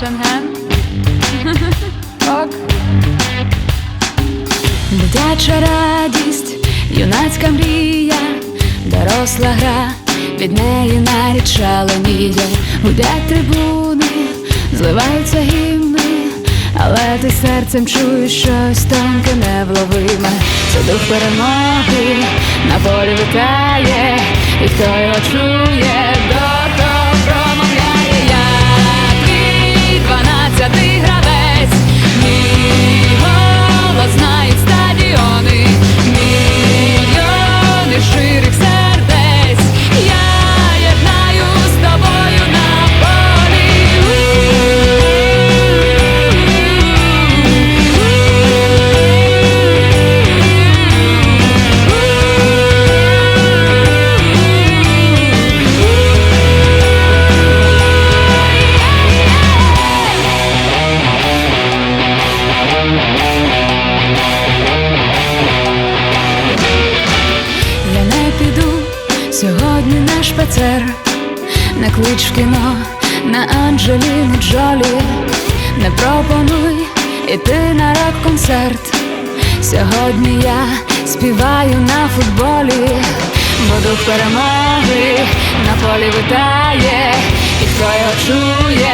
Шенген. Так. Дитяча радість, юнацька мрія, доросла гра, від неї навіть шаленіє. Гудять трибуни, зливаються гімни, але ти серцем чуєш щось тонке, невловиме. Це дух перемоги на полі витає, і хто його чує. Сьогодні на шпацер, на клич в кіно, на Анджеліни Джолі. Не пропонуй іти на рок-концерт. Сьогодні я співаю на футболі, бо дух перемоги на полі витає, і хто його чує